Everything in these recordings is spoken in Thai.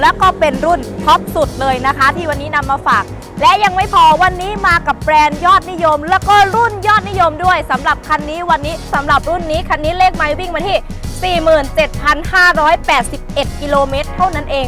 และก็เป็นรุ่นท็อปสุดเลยนะคะ ที่วันนี้นำมาฝาก และยังไม่พอวันนี้มากับแบรนด์ยอดนิยม แล้วก็รุ่นยอดนิยมด้วยสำหรับคันนี้วันนี้สำหรับรุ่นนี้คันนี้เลขไมล์วิ่งมาที่ 47,581 กิโลเมตรเท่านั้นเอง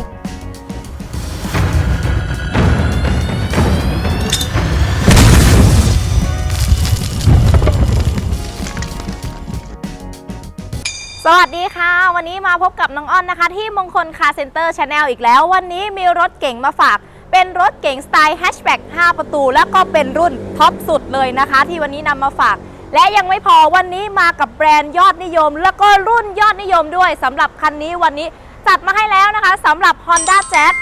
สวัสดีค่ะ วันนี้มาพบกับน้องอ้อนนะคะ ที่มงคลคาร์เซ็นเตอร์ชาแนลอีกแล้ว วันนี้มีรถเก๋งมาฝาก เป็นรถเก๋งสไตล์แฮชแบ็ก5 ประตู แล้วก็เป็นรุ่นท็อปสุดเลยนะคะ ที่วันนี้นำมาฝาก และยังไม่พอวันนี้มากับแบรนด์ยอดนิยม แล้วก็รุ่นยอดนิยมด้วยสำหรับคันนี้วันนี้จัดมาให้แล้วนะคะสำหรับ Honda Jazz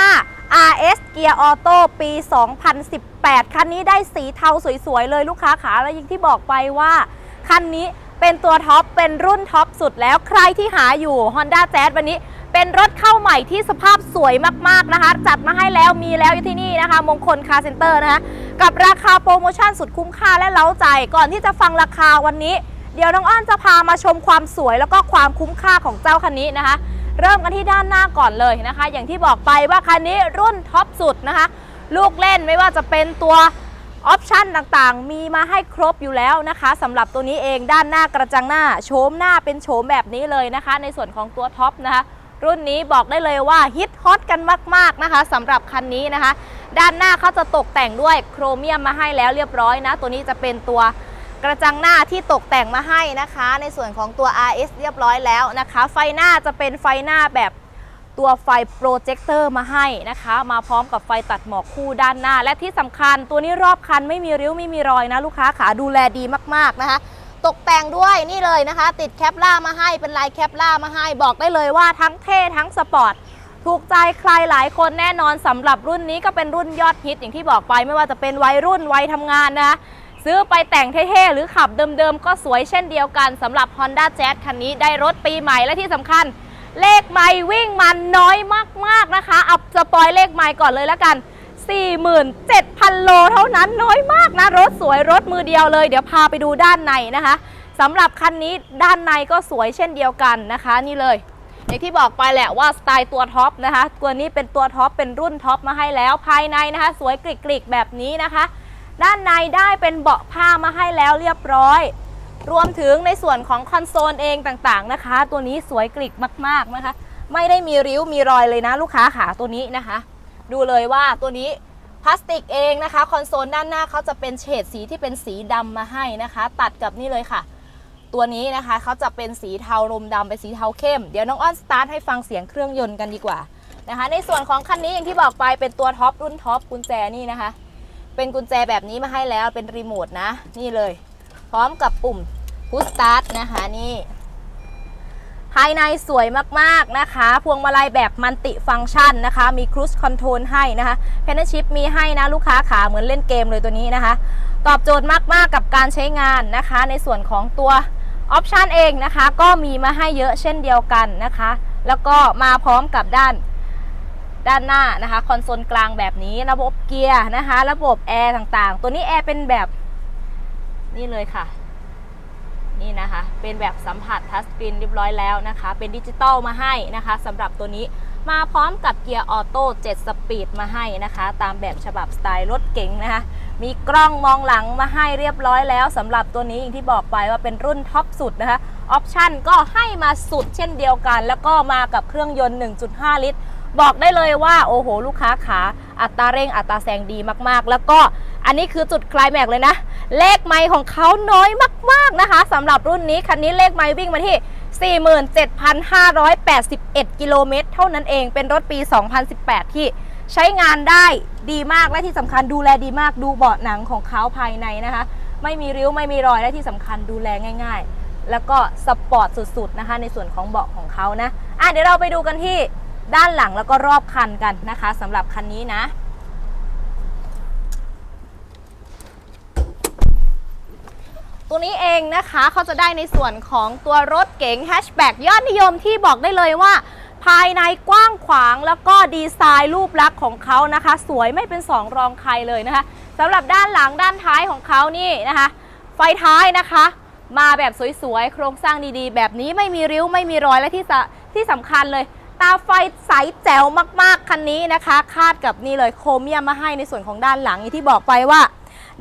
1.5 RS เกียร์ออโต้ปี 2018 คันนี้ได้สีเทาสวยๆเลยลูกค้าขาและยิ่งที่บอกไปว่าคันนี้ เป็นตัวท็อป เป็นรุ่นท็อปสุดแล้วใครที่หาอยู่ Honda Jazz วันนี้เป็นรถเข้าใหม่ที่สภาพสวยมาก ๆ นะคะ จัดมาให้แล้วมีแล้วอยู่ที่นี่นะคะ มงคลคาร์เซ็นเตอร์นะคะ กับราคาโปรโมชั่นสุดคุ้มค่าและเล้าใจ ก่อนที่จะฟังราคาวันนี้ เดี๋ยวน้องอ้อนจะพามาชมความสวยแล้วก็ความคุ้มค่าของเจ้าคันนี้นะคะ เริ่มกันที่ด้านหน้าก่อนเลยนะคะ อย่างที่บอกไปว่าคันนี้รุ่นท็อปสุดนะคะ ลูกเล่นไม่ว่าจะเป็นตัว ออปชันต่างๆ มีมาให้ครบอยู่แล้วนะคะสำหรับตัวนี้เองด้านหน้ากระจังหน้าโฉมหน้าเป็นโฉมแบบนี้เลยนะคะ ในส่วนของตัวท็อปนะคะรุ่นนี้บอกได้เลยว่าฮิตฮอตกันมาก ๆนะคะสำหรับคันนี้นะคะ ด้านหน้าเขาจะตกแต่งด้วยโครเมียมมาให้แล้วเรียบร้อยนะ ตัวนี้จะเป็นตัวกระจังหน้าที่ตกแต่งมาให้นะคะ ในส่วนของตัว RS เรียบร้อยแล้วนะคะ ไฟหน้าจะเป็นไฟหน้าแบบ ตัวไฟโปรเจคเตอร์มาให้นะคะ มาพร้อมกับไฟตัดหมอกคู่ด้านหน้า และที่สำคัญตัวนี้รอบคันไม่มีริ้วไม่มีรอยนะลูกค้าขาดูแลดีมากๆนะคะ ตกแต่งด้วยนี่เลยนะคะ ติดแคปล่ามาให้เป็นลายแคปล่ามาให้บอกได้เลยว่าทั้งเท่ทั้งสปอร์ตถูกใจใครหลายคนแน่นอนสำหรับรุ่นนี้ก็เป็นรุ่นยอดฮิตอย่างที่บอกไปไม่ว่าจะเป็นวัยรุ่นวัยทำงานนะซื้อไปแต่งเท่ๆ หรือขับเดิมๆ ก็สวยเช่นเดียวกันสำหรับ Honda Jazz คันนี้ได้รถปีใหม่และที่สำคัญ เลขไมล์วิ่งมันน้อยมากๆนะคะเอาสปอยเลขไมล์ก่อนเลยแล้วกัน 47,000 โลเท่านั้นน้อยมากนะ รถสวยรถมือเดียวเลย เดี๋ยวพาไปดูด้านในนะคะสำหรับคันนี้ด้านในก็สวยเช่นเดียวกันนะคะ นี่เลยอย่างที่บอกไปแหละว่าสไตล์ตัวท็อปนะคะ ตัวนี้เป็นตัวท็อปเป็นรุ่นท็อปมาให้แล้วภายในนะคะ สวยกริกๆแบบนี้นะคะ ด้านในได้เป็นเบาะผ้ามาให้แล้วเรียบร้อย รวมถึงในส่วนของคอนโซลเองต่างๆนะคะ ตัวนี้สวยกริกมากๆนะคะ ไม่ได้มีริ้วมีรอยเลยนะลูกค้าขาตัวนี้นะคะ ดูเลยว่าตัวนี้พลาสติกเองนะคะ คอนโซลด้านหน้าเขาจะเป็นเฉดสีที่เป็นสีดำมาให้นะคะ ตัดกับนี่เลยค่ะ ตัวนี้นะคะเขาจะเป็นสีเทารมดำเป็นสีเทาเข้ม เดี๋ยวน้องอ้อนสตาร์ทให้ฟังเสียงเครื่องยนต์กันดีกว่านะคะ ในส่วนของคันนี้อย่างที่บอกไปเป็นตัวท็อปรุ่นท็อปกุญแจนี่นะคะ เป็นกุญแจแบบนี้มาให้แล้วเป็นรีโมทนะนี่เลย ร้อมกับปุ่มพุชสตาร์ทนะคะนี่ ภายในสวยมากๆนะคะ พวงมาลัยแบบมัลติฟังก์ชันนะคะ มีครู i คอนโทรลให้นะคะเพนชิพมีให้นะลูกค้าขาเหมือนเล่นเกมเลยตัวนี้นะคะ ตอบโจทย์มากๆกับการใช้งานนะคะ ในส่วนของตัวออปชันเองนะคะ ก็มีมาให้เยอะเช่นเดียวกันนะคะ แล้วก็มาพร้อมกับด้านด้านหน้านะคะ คอนโซลกลางแบบนี้ระบบเกียร์นะคะ ระบบแอร์ต่างๆ ตัวนี้แอร์เป็นแบบ นี่เลยค่ะ นี่นะคะ เป็นแบบสัมผัสทัชสกรีนเรียบร้อยแล้วนะคะ เป็นดิจิตอลมาให้นะคะสำหรับตัวนี้มาพร้อมกับเกียร์ออโต้7สปีดมาให้นะคะ ตามแบบฉบับสไตล์รถเก๋งนะคะ มีกล้องมองหลังมาให้เรียบร้อยแล้วสำหรับตัวนี้อย่างที่บอกไปว่าเป็นรุ่นท็อปสุดนะคะ ออปชั่นก็ให้มาสุดเช่นเดียวกัน แล้วก็มากับเครื่องยนต์ 1.5 ลิตร บอกได้เลยว่าโอ้โห ลูกค้าขาอัตราเร่งอัตราแซงดีมากๆ แล้วก็อันนี้คือจุดคลายแม็กเลยนะ เลขไมล์ของเขาน้อยมากๆนะคะสำหรับรุ่นนี้คันนี้เลขไมล์วิ่งมาที่ 47,581 กิโลเมตร เท่านั้นเองเป็นรถปี 2018 ที่ใช้งานได้ดีมากและที่สำคัญดูแลดีมากดูเบาะหนังของเขาภายในนะคะ ไม่มีริ้วไม่มีรอยและที่สำคัญดูแลง่าย ๆ แล้วก็สปอร์ตสุดๆนะคะในส่วนของเบาะของเขานะอะเดี๋ยวเราไปดูกันที่ ด้านหลังแล้วก็รอบคันกันนะคะสำหรับคันนี้นะ ตัวนี้เองนะคะเขาจะได้ในส่วนของตัวรถเก๋งแฮชแบ็กยอดนิยมที่บอกได้เลยว่า ภายในกว้างขวางแล้วก็ดีไซน์รูปลักษณ์ของเขานะคะ สวยไม่เป็นสองรองใครเลยนะคะสำหรับด้านหลังด้านท้ายของเขานี่นะคะ ไฟท้ายนะคะมาแบบสวยๆ โครงสร้างดีๆ แบบนี้ไม่มีริ้วไม่มีรอยและที่สะที่สำคัญเลย ตาไฟใสแจ๋วมากๆ คันนี้นะคะ คาดกับนี่เลยโครเมียมมาให้ในส่วนของด้านหลังอีที่บอกไปว่า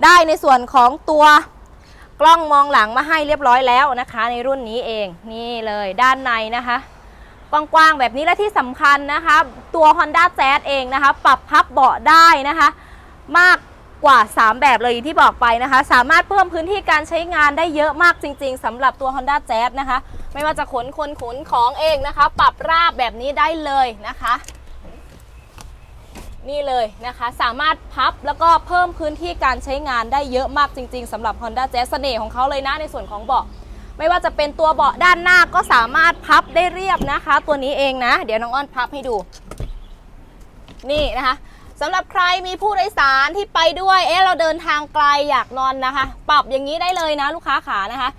ได้ในส่วนของตัวกล้องมองหลังมาให้เรียบร้อยแล้วนะคะ ในรุ่นนี้เองนี่เลยด้านในนะคะกว้างๆแบบนี้และที่สำคัญนะคะ ตัว Honda Jazz เองนะคะ ปรับพับเบาะได้นะคะ มากกว่า 3 แบบเลยที่บอกไปนะคะ สามารถเพิ่มพื้นที่การใช้งานได้เยอะมากจริง ๆสำหรับตัว Honda Jazz นะคะ ไม่ว่าจะขนคนขนของเองนะคะ ปรับราบแบบนี้ได้เลยนะคะ นี่เลยนะคะ สามารถพับแล้วก็เพิ่มพื้นที่การใช้งานได้เยอะมากจริง ๆสำหรับ Honda Jazz เสน่ห์ของเขาเลยนะในส่วนของเบาะไม่ว่าจะเป็นตัวเบาะด้านหน้าก็สามารถพับได้เรียบนะคะ ตัวนี้เองนะ เดี๋ยวน้องอ้อนพับให้ดู นี่นะคะสำหรับใครมีผู้โดยสารที่ไปด้วย เอ๊ะเราเดินทางไกลอยากนอนนะคะ ปรับอย่างนี้ได้เลยนะลูกค้าขานะคะ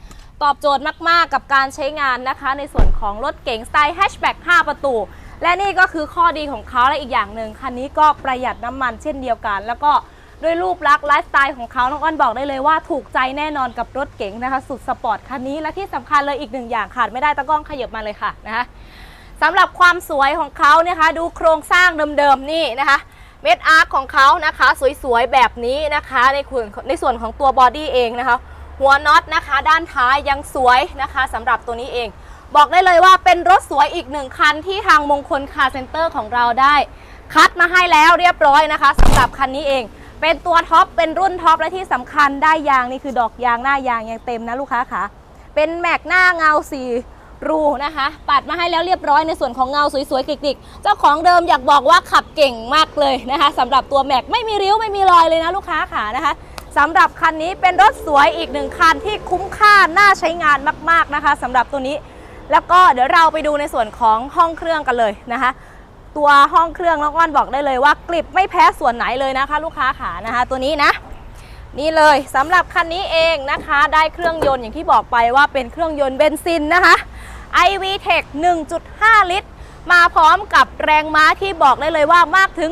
ตอบโจทย์มาก ๆ กับการใช้งานนะคะ ในส่วนของรถเก๋งสไตล์แฮชแบ็ก5ประตู และนี่ก็คือข้อดีของเขาและอีกอย่างหนึ่งคันนี้ก็ประหยัดน้ำมันเช่นเดียวกัน แล้วก็ด้วยรูปลักษณ์ไลฟ์สไตล์ของเขาน้องอ้อนบอกได้เลยว่าถูกใจแน่นอนกับรถเก๋งนะคะ สุดสปอร์ตคันนี้และที่สำคัญเลยอีกหนึ่งอย่างขาดไม่ได้ตะกล้องขยับมาเลยค่ะนะคะสำหรับความสวยของเขาเนี่ยคะดูโครงสร้างเดิมๆนี่นะคะ เม็ดอาร์คของเขานะคะ สวยๆ แบบนี้นะคะ ในส่วนในส่วนของตัวบอดี้เองนะคะ หัวน็อตนะคะ ด้านท้ายยังสวยนะคะสำหรับตัวนี้เอง บอกได้เลยว่าเป็นรถสวยอีกหนึ่งคันที่ทางมงคลคาร์เซ็นเตอร์ของเราได้ คัดมาให้แล้วเรียบร้อยนะคะสำหรับคันนี้เอง เป็นตัวท็อปเป็นรุ่นท็อปและที่สำคัญได้ยางนี่คือดอกยางหน้ายางยังเต็มนะลูกค้าค่ะเป็นแม็กหน้าเงาสีรูนะคะ ปัดมาให้แล้วเรียบร้อยในส่วนของเงาสวยๆกริกๆ เจ้าของเดิมอยากบอกว่าขับเก่งมากเลยนะคะสำหรับตัวแม็กไม่มีริ้วไม่มีรอยเลยนะลูกค้าค่ะนะคะ สำหรับคันนี้เป็นรถสวยอีกหนึ่งคันที่คุ้มค่าน่าใช้งานมากๆนะคะสำหรับตัวนี้ แล้วก็เดี๋ยวเราไปดูในส่วนของห้องเครื่องกันเลยนะคะ ตัวห้องเครื่องน้องอ้อนบอกได้เลยว่ากริบไม่แพ้ส่วนไหนเลยนะคะ ลูกค้าขานะคะ ตัวนี้นะ นี่เลยสำหรับคันนี้เองนะคะ ได้เครื่องยนต์อย่างที่บอกไปว่าเป็นเครื่องยนต์เบนซินนะคะ iV Tech 1.5 ลิตร มาพร้อมกับแรงม้าที่บอกได้เลยว่ามากถึง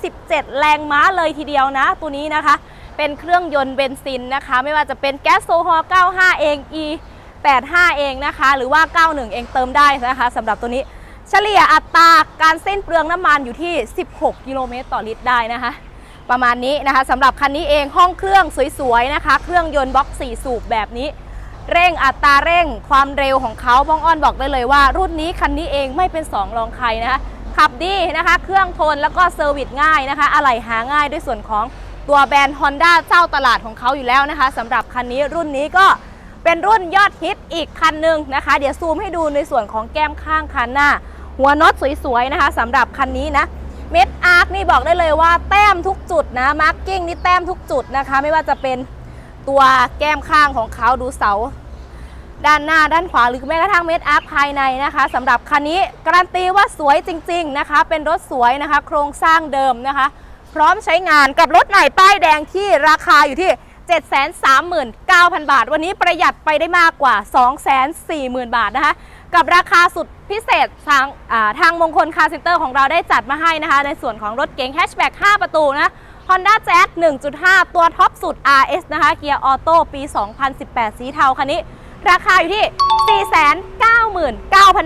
117 แรงม้าเลยทีเดียวนะ ตัวนี้นะคะ เป็นเครื่องยนต์เบนซินนะคะ ไม่ว่าจะเป็นแก๊สโซฮอล์95 เอง E 85 เองนะคะ หรือว่า 91 เองเติมได้นะคะสำหรับตัวนี้เฉลี่ยอัตราการสิ้นเปลืองน้ำมันอยู่ที่ 16 กิโลเมตรต่อลิตรได้นะคะ ประมาณนี้นะคะสำหรับคันนี้เองห้องเครื่องสวยๆนะคะ เครื่องยนต์บล็อก 4 สูบแบบนี้ เร่งอัตราเร่งความเร็วของเขาบ้องอ้อนบอกได้เลยว่า รุ่นนี้คันนี้เองไม่เป็น 2 รองใครนะคะขับดีนะคะ เครื่องทนแล้วก็เซอร์วิสง่ายนะคะอะไหล่หาง่ายด้วยส่วนของ ตัวแบรนด์ Honda เจ้าตลาดของเขาอยู่แล้วนะคะสำหรับคันนี้รุ่นนี้ก็เป็นรุ่นยอดฮิตอีกคันหนึ่งนะคะ เดี๋ยวซูมให้ดูในส่วนของแก้มข้างคันหน้า หัวน็อตสวยๆนะคะสำหรับคันนี้นะเม็ดอาร์คนี่บอกได้เลยว่าแต้มทุกจุดนะมาร์กกิ้งนี่แต้มทุกจุดนะคะ ไม่ว่าจะเป็นตัวแก้มข้างของเขาดูเสา ด้านหน้าด้านขวาหรือแม้กระทั่งเม็ดอาร์คภายในนะคะสำหรับคันนี้การันตีว่าสวยจริง ๆนะคะ เป็นรถสวยนะคะ โครงสร้างเดิมนะคะ พร้อมใช้งานกับรถใหม่ป้ายแดงที่ราคาอยู่ที่ 739,000 บาท วันนี้ประหยัดไปได้มากกว่า 240,000 บาทนะคะ กับราคาสุดพิเศษทางาทางมงคลคาร์เซ็นเตอร์ของเราได้จัดมาให้นะคะ ในส่วนของรถเก๋งแฮชแบ็ก5 ประตูนะ Honda Jazz 1.5 ตัวท็อปสุด RS นะคะเกียร์ออโต้ปี 2018 สีเทาคันนี้ ราคาอยู่ที่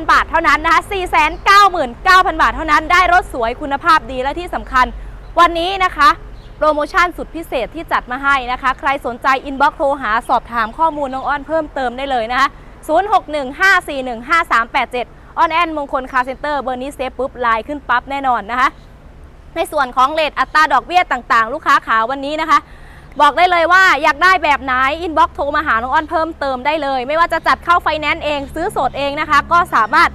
499,000 บาทเท่านั้นนะคะ 499,000 บาทเท่านั้นได้รถสวยคุณภาพดีและที่สำคัญ วันนี้นะคะโปรโมชั่นสุดพิเศษที่จัดมาให้นะคะ ใครสนใจอินบ็อกซ์โทรหาสอบถามข้อมูลน้องอ้อนเพิ่มเติมได้เลยนะคะ 0615415387 ออนแอนมงคลคาร์เซ็นเตอร์เบอร์นี้เซฟปุ๊บไลน์ขึ้นปั๊บแน่นอนนะคะ ในส่วนของเลทอัตราดอกเบี้ยต่างๆ ลูกค้าขาวันนี้นะคะ บอกได้เลยว่าอยากได้แบบไหนอินบ็อกซ์โทรมาหาน้องอ้อนเพิ่มเติมได้เลย ไม่ว่าจะจัดเข้าไฟแนนซ์เองซื้อสดเองนะคะ ก็สามารถ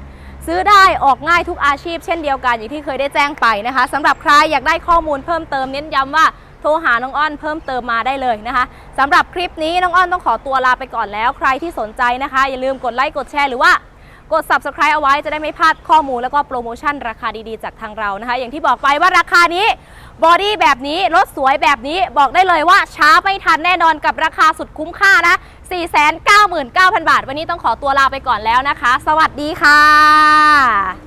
ซื้อได้ออกง่ายทุกอาชีพเช่นเดียวกันอย่างที่เคยได้แจ้งไปนะคะสำหรับใครอยากได้ข้อมูลเพิ่มเติมเน้นย้ำว่าโทรหาน้องอ้อนเพิ่มเติมมาได้เลยนะคะสำหรับคลิปนี้น้องอ้อนต้องขอตัวลาไปก่อนแล้ว ใครที่สนใจนะคะ อย่าลืมกดไลค์กดแชร์หรือว่า กด subscribe เอาไว้จะได้ไม่พลาดข้อมูลแล้วก็โปรโมชั่นราคาดีๆ จากทางเรานะคะ อย่างที่บอกไปว่าราคานี้บอดี้แบบนี้รถสวยแบบนี้บอกได้เลยว่าช้าไม่ทันแน่นอนกับราคาสุดคุ้มค่านะ 499,000 บาท วันนี้ต้องขอตัวลาไปก่อนแล้วนะคะ สวัสดีค่ะ